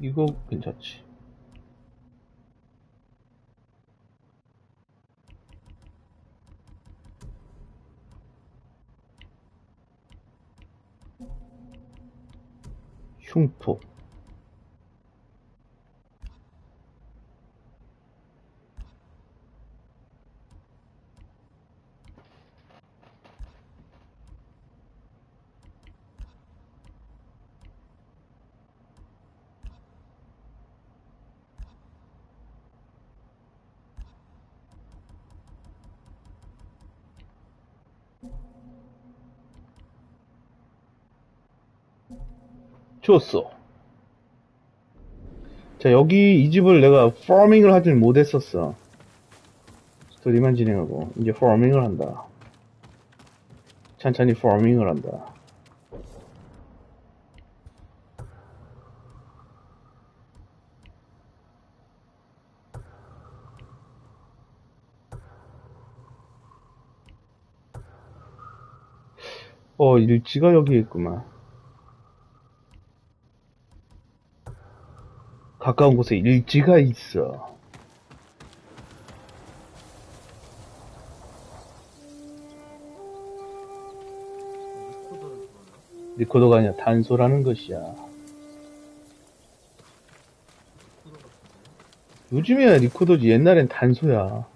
이거 괜찮지. 흉포. 좋았어. 자, 여기 이 집을 내가 파밍을 하진 못했었어. 스토리만 진행하고, 이제 파밍을 한다. 천천히 파밍을 한다. 어, 일지가 여기 있구만. 가까운 곳에 일지가 있어. 리코더가 아니라 단소라는 것이야. 요즘이야 리코더지 옛날엔 단소야.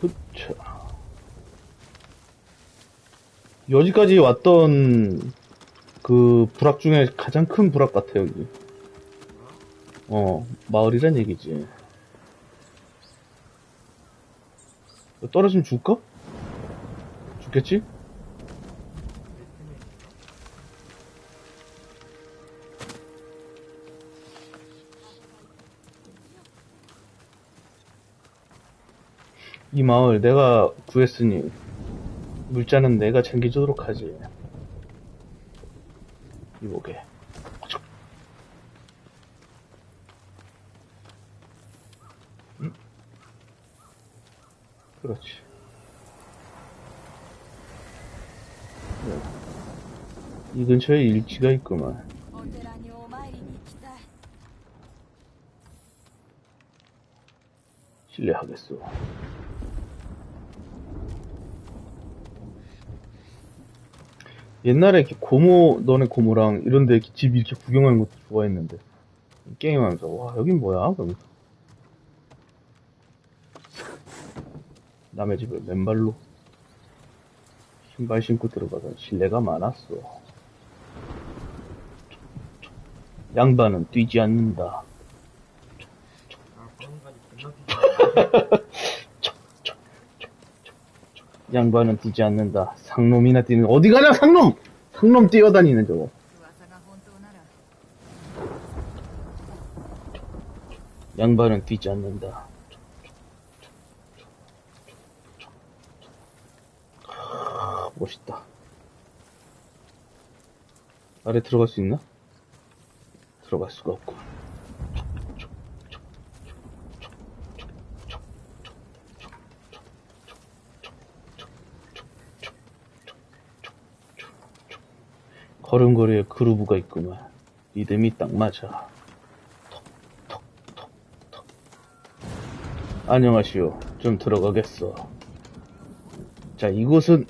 그쵸. 여기까지 왔던 그 불악 중에 가장 큰 불악 같아 여기. 어 마을이란 얘기지. 떨어지면 죽을까? 죽겠지? 이 마을 내가 구했으니 물자는 내가 챙겨주도록 하지. 이보게. 음? 그렇지. 이 근처에 일지가 있구만. 신뢰하겠소. 옛날에 이렇게 고모, 너네 고모랑 이런데 이렇게 집 이렇게 구경하는 것도 좋아했는데. 게임하면서, 와, 여긴 뭐야? 그러면서. 남의 집을 맨발로 신발 신고 들어가던 신뢰가 많았어. 양반은 뛰지 않는다. 아, 보안관이 겁나 뛰네. 양반은 뛰지 않는다. 상놈이나 뛰는 어디 가냐 상놈! 상놈 뛰어다니는 저거. 양반은 뛰지 않는다. 아, 멋있다. 아래 들어갈 수 있나? 들어갈 수가 없고. 걸음걸이에 그루브가 있구만. 리듬이 딱 맞아. 안녕하시오. 좀 들어가겠어. 자, 이곳은,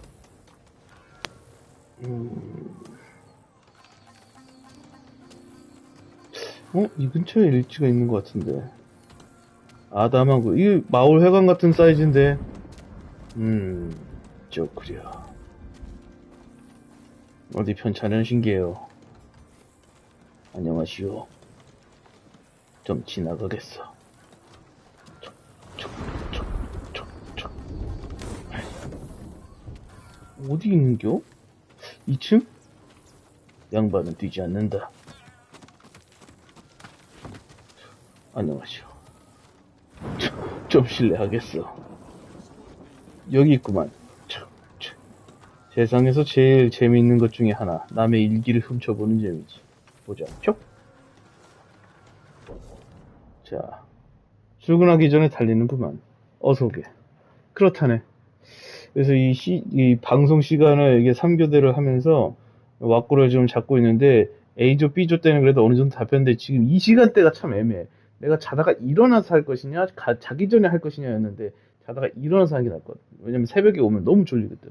음... 어? 이 근처에 일지가 있는 것 같은데. 아담하고, 이 마을 회관 같은 사이즈인데. 음, 좋구려. 어디 편찮으신게요? 안녕하시오. 좀 지나가겠어. 어디 있는겨? 2층? 양반은 뛰지 않는다. 안녕하시오. 좀, 좀 실례하겠어. 여기 있구만. 세상에서 제일 재미있는 것 중에 하나. 남의 일기를 훔쳐보는 재미지. 보자. 촉. 자, 출근하기 전에 달리는구만. 어서 오게. 그렇다네. 그래서 이 시, 이 방송 시간을 이게 3교대를 하면서 왁구를 좀 잡고 있는데 A조, B조 때는 그래도 어느 정도 잡혔는데 지금 이 시간대가 참 애매해. 내가 자다가 일어나서 할 것이냐, 가- 자기 전에 할 것이냐였는데 자다가 일어나서 하는 게 낫거든. 왜냐면 새벽에 오면 너무 졸리거든.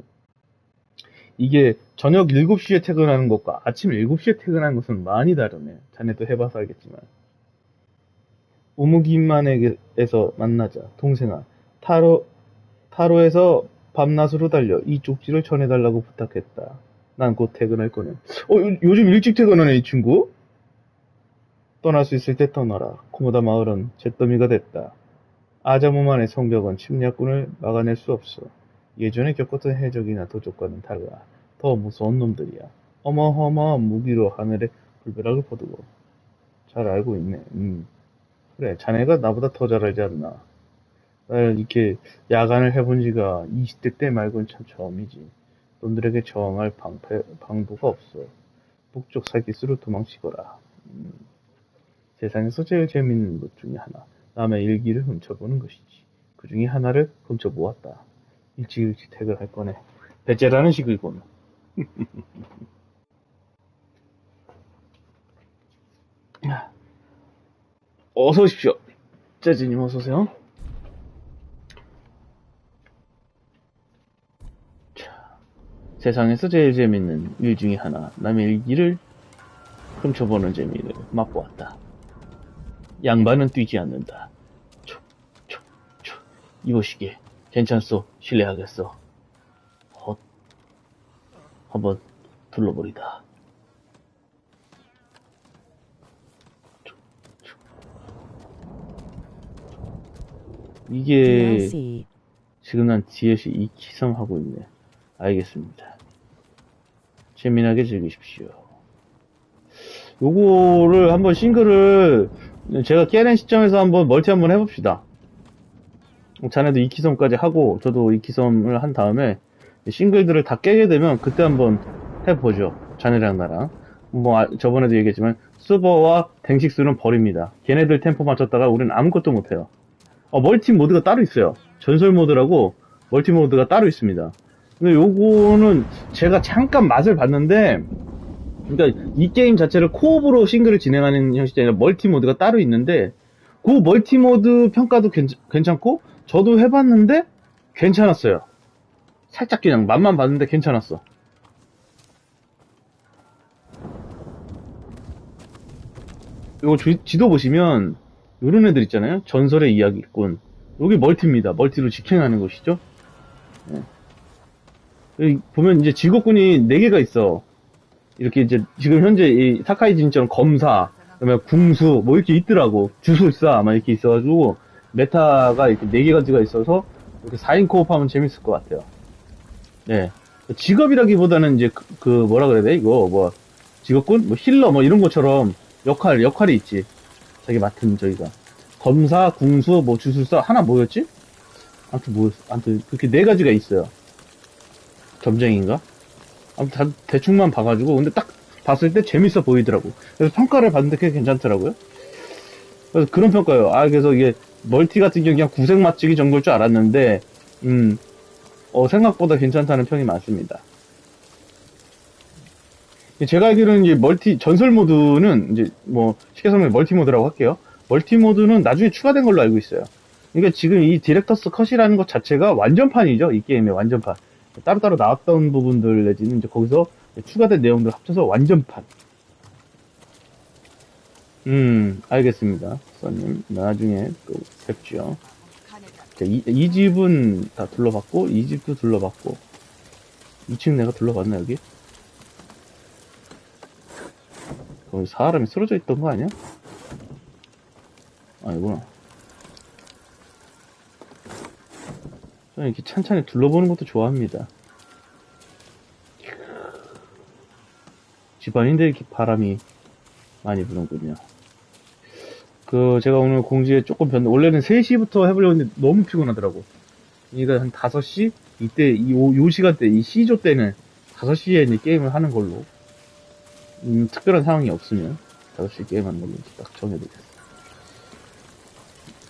이게 저녁 7시에 퇴근하는 것과 아침 7시에 퇴근하는 것은 많이 다르네. 자네도 해봐서 알겠지만. 우무기만에게서 만나자. 동생아. 타로, 타로에서 밤낮으로 달려 이 쪽지를 전해달라고 부탁했다. 난 곧 퇴근할 거네. 어, 요- 요즘 일찍 퇴근하네, 이 친구? 떠날 수 있을 때 떠나라. 코모다 마을은 잿더미가 됐다. 아자모만의 성벽은 침략군을 막아낼 수 없어. 예전에 겪었던 해적이나 도적과는 달라. 더 무서운 놈들이야. 어마어마한 무기로 하늘에 불벼락을 퍼두고. 잘 알고 있네. 음. 그래, 자네가 나보다 더 잘 알지 않나. 나는 이렇게 야간을 해본 지가 20대 때 말고는 참 처음이지. 놈들에게 저항할 방패, 방도가 없어. 북쪽 살기스로 도망치거라. 음. 세상에서 제일 재밌는 것 중에 하나. 남의 일기를 훔쳐보는 것이지. 그 중에 하나를 훔쳐 보았다. 일찍 일찍 퇴근할 거네. 배째라는 식이군. 어서 오십시오. 재즈님 어서 오세요. 자, 세상에서 제일 재밌는 일 중에 하나. 남의 일기를 훔쳐보는 재미를 맛보았다. 양반은 뛰지 않는다. 촉, 촉, 촉. 이보시게. 괜찮소. 실례하겠어. 헛. 한번 둘러버리다. 이게. 지금 난 DLC 2키섬 하고 있네. 알겠습니다. 재미나게 즐기십시오. 요거를 한번 싱글을 제가 깨는 시점에서 한번 멀티 한번 해봅시다. 자네도 2키섬까지 하고 저도 2키섬을 한 다음에 싱글들을 다 깨게 되면 그때 한번 해보죠. 자네랑 나랑. 뭐 아- 저번에도 얘기했지만 서버와 댕식수는 버립니다. 걔네들 템포 맞췄다가 우리는 아무것도 못해요. 어, 멀티 모드가 따로 있어요. 전설 모드라고 멀티 모드가 따로 있습니다. 근데 요거는 제가 잠깐 맛을 봤는데, 그러니까 이 게임 자체를 코업으로 싱글을 진행하는 형식이 아니라 멀티 모드가 따로 있는데, 그 멀티 모드 평가도 괜, 괜찮고, 저도 해봤는데, 괜찮았어요. 살짝 그냥 맛만 봤는데 괜찮았어. 요거 지- 지도 보시면, 요런 애들 있잖아요. 전설의 이야기꾼. 여기 멀티입니다. 멀티로 직행하는 것이죠. 예. 여기 보면 이제 직업군이 4개가 있어. 이렇게 이제 지금 현재 이 사카이진처럼 검사, 그다음에 궁수 뭐 이렇게 있더라고. 주술사 막 이렇게 있어가지고 메타가 이렇게 4개 가지가 있어서 이렇게 4인 코업하면 재밌을 것 같아요. 네. 직업이라기보다는 이제 그, 그 뭐라 그래야 돼? 이거 뭐 직업군, 뭐 힐러 뭐 이런 것처럼 역할 역할이 있지. 자기 맡은 저기가 검사, 궁수, 뭐 주술사 하나 뭐였지? 아무튼 뭐였어? 아무튼 그렇게 네 가지가 있어요. 점쟁인가? 아무튼 다 대충만 봐가지고 근데 딱 봤을 때 재밌어 보이더라고. 그래서 평가를 받는데 꽤 괜찮더라고요. 그래서 그런 평가요. 아 그래서 이게 멀티 같은 경우 그냥 구색 맞추기 정도일 줄 알았는데 음 어, 생각보다 괜찮다는 평이 많습니다. 제가 알기로는 이제 멀티 전설 모드는 이제 뭐 쉽게 설명해 멀티 모드라고 할게요. 멀티 모드는 나중에 추가된 걸로 알고 있어요. 그러니까 지금 이 디렉터스 컷이라는 것 자체가 완전판이죠. 이 게임의 완전판. 따로따로 나왔던 부분들 내지는 이제 거기서 추가된 내용들 합쳐서 완전판. 음, 알겠습니다. 선님. 나중에 또 뵙죠. 자, 이, 이 집은 다 둘러봤고, 이 집도 둘러봤고. 2층 내가 둘러봤나, 여기? 거기 사람이 쓰러져 있던 거 아니야? 아니구나. 저는 이렇게 찬찬히 둘러보는 것도 좋아합니다. 집안인데 이렇게 바람이 많이 부는군요. 그, 제가 오늘 공지에 조금 변, 원래는 3시부터 해보려고 했는데 너무 피곤하더라고. 그러니까 한 5시? 이때, 이, 요, 요 시간대, 이 C조 때는 5시에 이제 게임을 하는 걸로. 음, 특별한 상황이 없으면 5시 게임하는 걸로 딱 정해두겠어.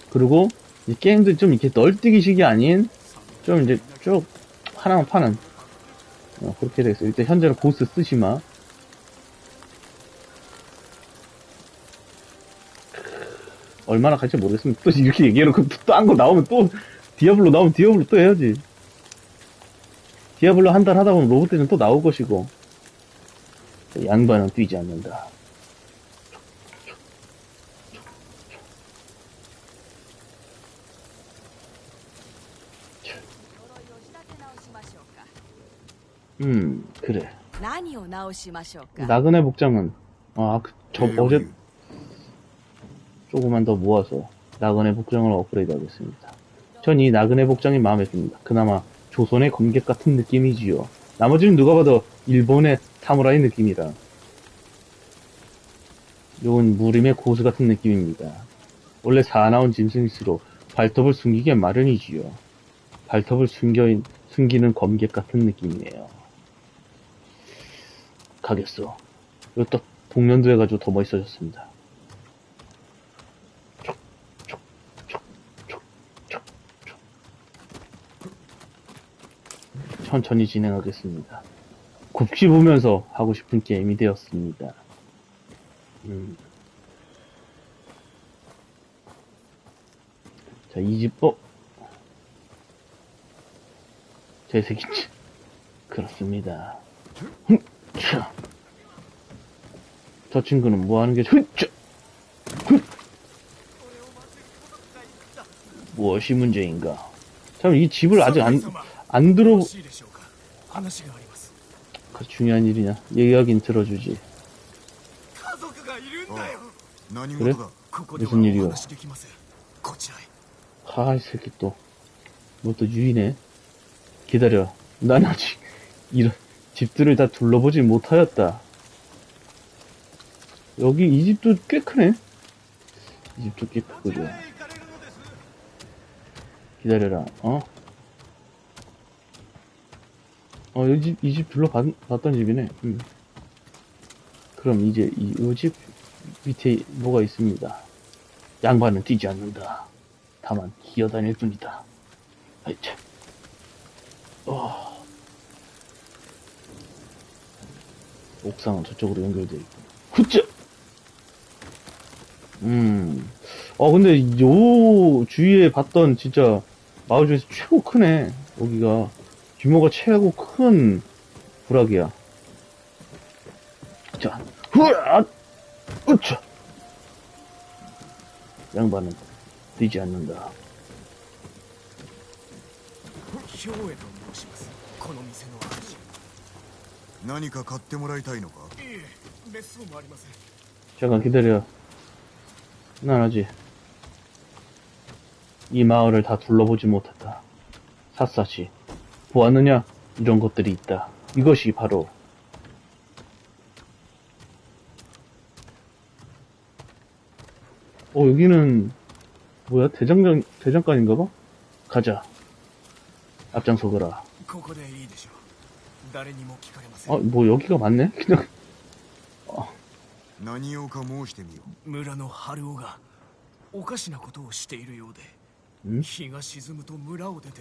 그리고, 이 게임도 좀 이렇게 널뛰기식이 아닌, 좀 이제 쭉 하나만 파는 어, 그렇게 됐어요. 일단 현재는 보스 쓰시마. 얼마나 갈지 모르겠습니다. 또 이렇게 얘기해놓고 또 딴 거 나오면 또 디아블로 나오면 디아블로 또 해야지. 디아블로 한 달 하다 보면 로봇들은 또 나올 것이고 양반은 뛰지 않는다. 음 그래. 나그네 복장은 아 그, 저 네, 어제 조금만 더 모아서 나그네 복장을 업그레이드 하겠습니다. 전 이 나그네 복장이 마음에 듭니다. 그나마 조선의 검객 같은 느낌이지요. 나머지는 누가 봐도 일본의 사무라이 느낌이라. 요건 무림의 고수 같은 느낌입니다. 원래 사나운 짐승일수록 발톱을 숨기게 마련이지요. 발톱을 숨겨, 숨기는 검객 같은 느낌이에요. 가겠어. 이것도 복면도 해가지고 더 멋있어졌습니다. 촉, 촉, 촉, 촉, 촉, 촉. 천천히 진행하겠습니다. 굽씹으면서 하고 싶은 게임이 되었습니다. 음. 자, 이 집, 어? 제 새끼, 그렇습니다. 저 친구는 뭐 하는 게, 흠, 차. 흠. 무엇이 문제인가? 참, 이 집을 아직 안, 안 들어 그 중요한 일이냐? 얘기하긴 들어주지. 어, 그래? 무슨 일이야 하이. 새끼 또 뭐 또 유인해. 기다려. 난 아직 이런 집들을 다 둘러보지 못하였다. 여기 이 집도 꽤 크네. 이 집도 꽤 크거든. 기다려라. 어? 어, 이 집, 이 집 둘러봤던 집이네. 음. 그럼 이제 이, 이집 밑에 뭐가 있습니다. 양반은 뛰지 않는다. 다만 기어다닐 뿐이다. 아이 참. 어. 옥상은 저쪽으로 연결되어 있고. 후짜! 음. 어, 근데 요 주위에 봤던 진짜 마을 중에서 최고 크네. 여기가. 규모가 최고 큰 부락이야. 자, 후아! 으차! 양반은 뛰지 않는다. 兵衛と申しますこの店の主何か買ってもらいたいのかいえ別荘もありません 잠깐 기다려. 난 아직 이 마을을 다 둘러보지 못했다. 샅샅이 보았느냐? 이런 것들이 있다. 이것이 바로 어 여기는 뭐야 대장장 대장간인가봐? 가자. 앞장서거라. ここでいいでしょう誰にも聞かれません、 아 뭐 여기가 맞네? 그냥 何をか申してみよ村の春男がおかしなことをしているようでん日が沈むと村を出て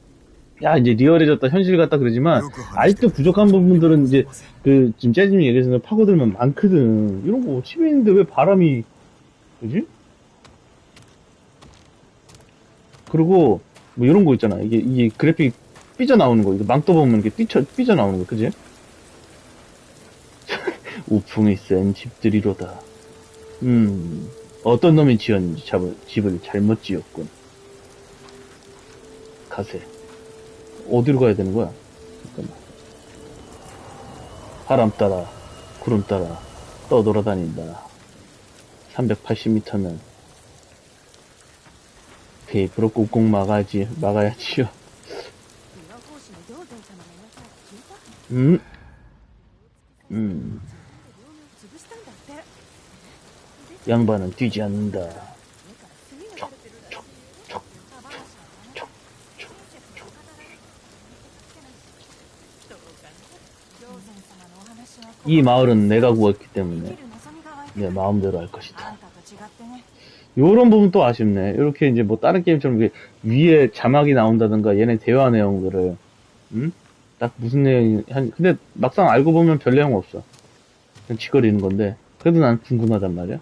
야, 이제 리얼해졌다, 현실 같다 그러지만, 아직도 부족한 부분들은 이제, 그, 지금 재즈님 얘기해서 파고들면 많거든. 이런 거 집에 있는데 왜 바람이, 그지? 그리고, 뭐 이런 거 있잖아. 이게, 이게 그래픽 삐져 나오는 거. 이거 망 떠 보면 이렇게 삐쳐, 삐져 나오는 거, 그지? 우풍이 센 집들이로다. 음, 어떤 놈이 지었는지 잡을, 집을 잘못 지었군. 가세. 어디로 가야 되는 거야? 잠깐만. 바람 따라, 구름 따라, 떠돌아다닌다. 380m면 테이프로 꾹꾹 막아야지, 막아야지요. 음? 음. 양반은 뛰지 않는다. 이 마을은 내가 구했기 때문에 내 마음대로 할 것이다. 요런 부분 또 아쉽네. 이렇게 이제 뭐 다른 게임처럼 위에 자막이 나온다든가 얘네 대화 내용들을 음? 딱 무슨 내용이 한 근데 막상 알고 보면 별 내용 없어. 그냥 지거리는 건데 그래도 난 궁금하단 말이야.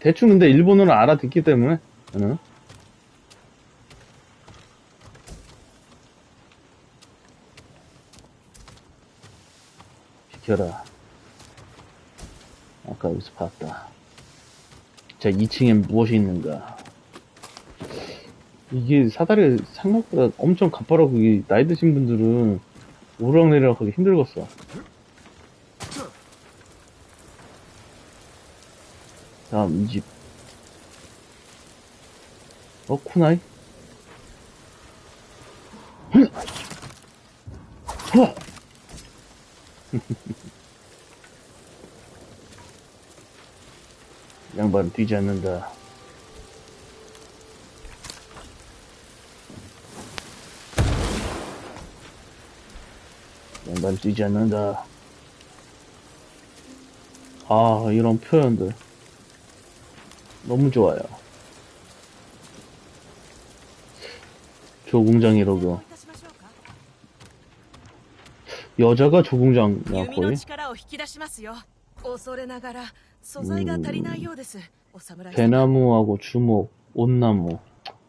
대충 근데 일본어를 알아듣기 때문에 응? 비켜라. 아까 여기서 봤다. 자, 2층엔 무엇이 있는가? 이게 사다리가 생각보다 엄청 가파라고 이게 나이 드신 분들은 오르락내리락 하기 힘들겠어. 다음 이 집. 어, 쿠나이? 흠! 허! 양반은 뛰지 않는다. 양반 뛰지 않는다. 아, 이런 표현들. 너무 좋아요. 조공장이라고. 여자가 조공장이야, 弓の 거의. 力を引き出しますよ恐れながら素材が足りないようですお侍様 배나무하고 주목, 온나무.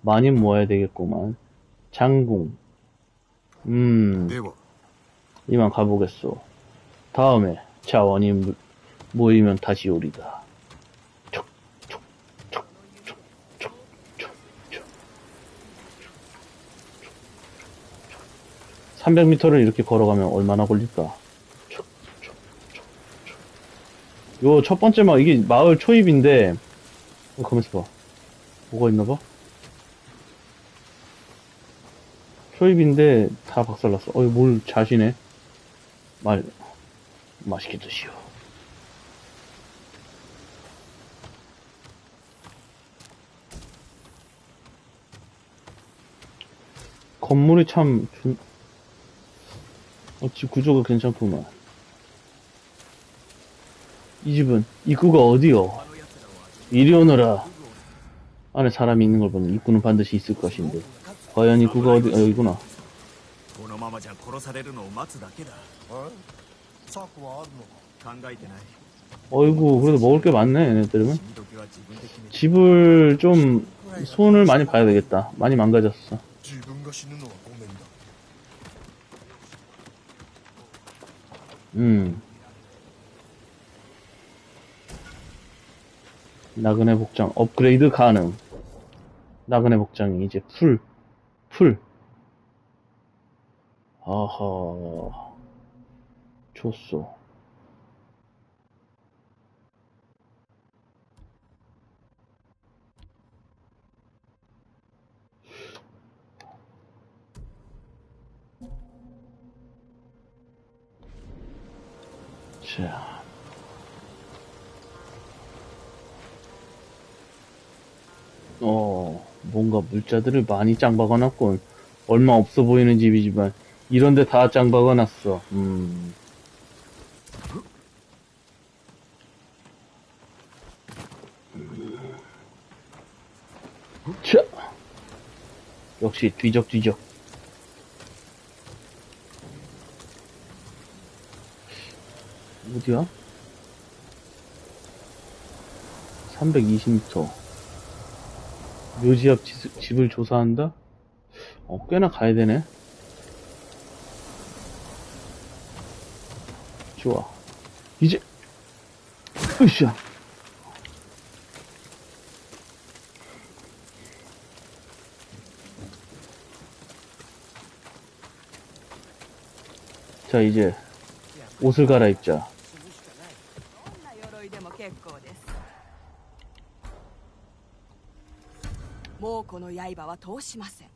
많이 모아야 되겠구만. 장궁. 음, では 이만 가보겠소. 다음에 자원이 모- 모이면 다시 오리다. 300m를 이렇게 걸어가면 얼마나 걸릴까? 요 첫 번째 막 이게 마을 초입인데 어, 가만있어 봐. 뭐가 있나 봐? 초입인데 다 박살났어. 어이, 뭘 자시네. 말, 맛있게 드시오. 건물이 참, 준- 어, 집 구조가 괜찮구만. 이 집은 입구가 어디요? 이리 오너라. 안에 사람이 있는 걸 보면 입구는 반드시 있을 것인데. 과연 입구가 어디, 아, 여기구나. 어이구, 그래도 먹을 게 많네, 얘네들은. 집을 좀, 손을 많이 봐야 되겠다. 많이 망가졌어. 음. 나그네 복장, 업그레이드 가능. 나그네 복장이 이제 풀, 풀. 아하. 좋소. 자. 어, 뭔가 물자들을 많이 짱 박아 놨군. 얼마 없어 보이는 집이지만, 이런데 다 짱 박아 놨어. 음. 자! 역시 뒤적뒤적. 어디야? 320m. 묘지 앞 지- 집을 조사한다? 어, 꽤나 가야 되네. 좋아. 이제, 으쌰. 자, 이제, 옷을 갈아입자. うこの刃は通しません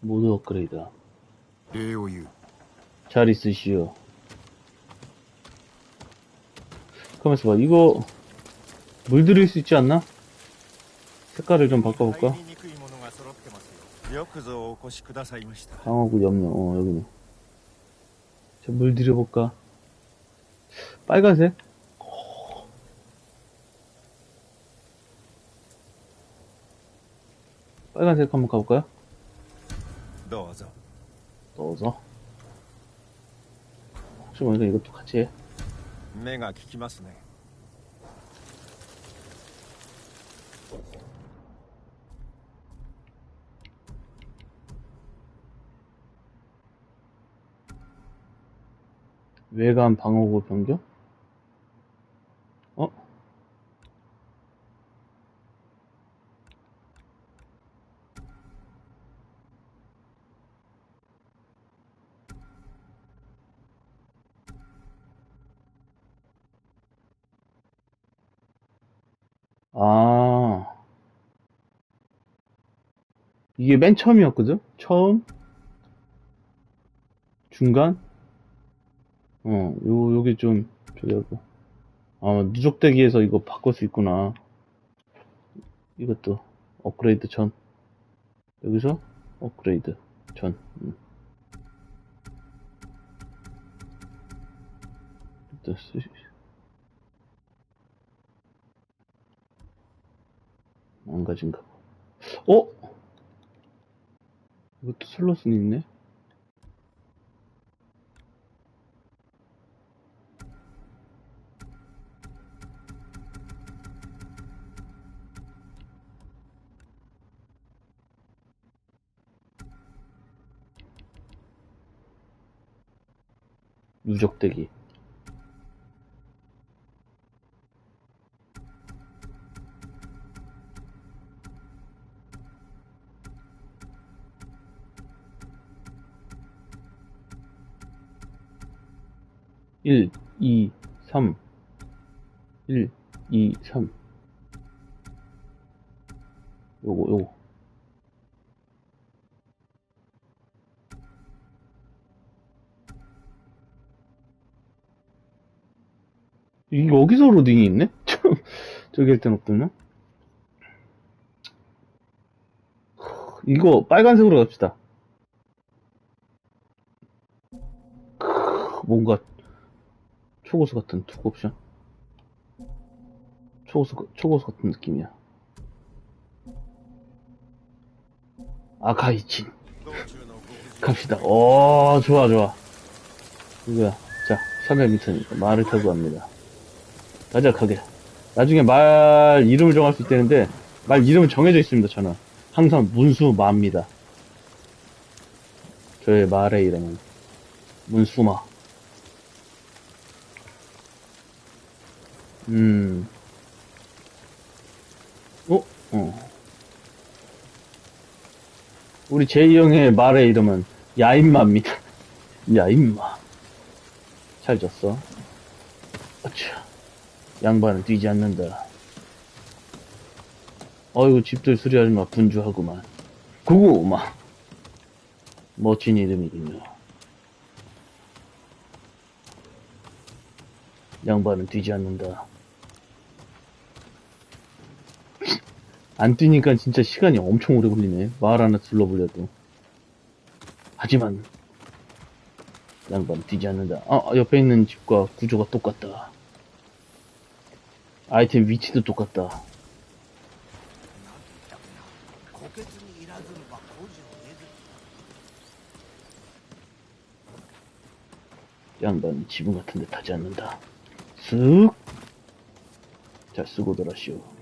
모두 업그레이드다. 礼を言う 잘 있으시오. 가만있어 봐. 이거, 물들일 수 있지 않나? 색깔을 좀 바꿔볼까? 入りにくいものが揃ってますよよくぞお越しくださいました 방어구 염료, 어, 여기네. 자, 물 들여볼까? 빨간색? 빨간색 한번 가볼까요? 넣어서. 넣어서. 혹시 모르니까 이것도 같이 해. 내가 기기마스네 외관 방어구 변경? 이게 맨 처음이었거든? 처음? 중간? 어, 요, 요게 좀, 저기 하고. 아, 누적대기에서 이거 바꿀 수 있구나. 이것도, 업그레이드 전. 여기서, 업그레이드 전. 음. 일단 쓰 망가진가 봐. 어? 이것도 슬롯은 있네? 누적대기. 일, 이, 삼. 일, 이, 삼. 요거, 요거. 이 여기서 로딩이 있네? 저기 할 땐 없더나? 이거 빨간색으로 갑시다. 뭔가 초고수 같은 투구 옵션? 초고수, 초고수 같은 느낌이야. 아가이친. 갑시다. 오 좋아 좋아. 이거야. 자 300m니까 말을 타고 갑니다. 가자 가게. 나중에 말 이름을 정할 수 있다는데 말 이름은 정해져 있습니다 저는 항상 문수 마입니다. 저의 말의 이름은 문수마. 음. 어? 어. 우리 제이 형의 말의 이름은 야인마입니다. 야인마. 잘 졌어. 아차. 양반은 뛰지 않는다. 어이구, 집들 수리하지 마. 분주하구만. 구구마. 멋진 이름이군요. 양반은 뛰지 않는다. 안 뛰니까 진짜 시간이 엄청 오래 걸리네. 마을 하나 둘러보려도. 하지만 양반 뛰지 않는다. 아, 옆에 있는 집과 구조가 똑같다. 아이템 위치도 똑같다. 양반 지붕 같은 데 타지 않는다. 쓱! 잘 쓰고 들하시오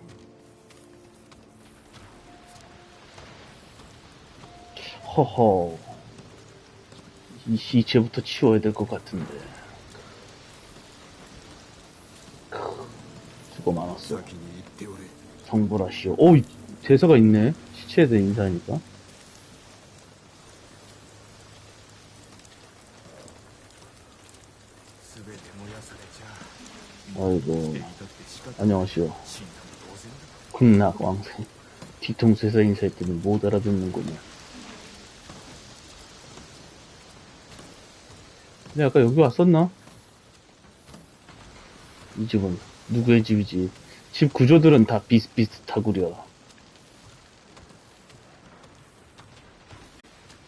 허허. 이 시체부터 치워야 될 것 같은데. 수고 많았어. 성불하시오 오, 대사가 있네. 시체에 대한 인사니까. 아이고. 안녕하시오. 군락 왕생. 뒤통수에서 인사했더니 못 알아듣는군요. 근데 아까 여기 왔었나? 이 집은 누구의 집이지? 집 구조들은 다 비슷비슷하구려.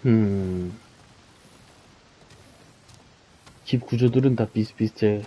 음. 집 구조들은 다 비슷비슷해.